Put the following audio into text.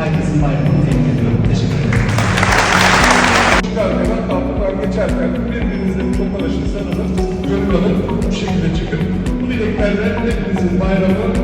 herkesin bayramını tebrik ediyorum. Teşekkür ederim. Çıkarken, kapıdan geçerken birbirinizle tokalaşırsanız gönül alıp bu şekilde çıkın. Bu dileklerle hepinizin bayramı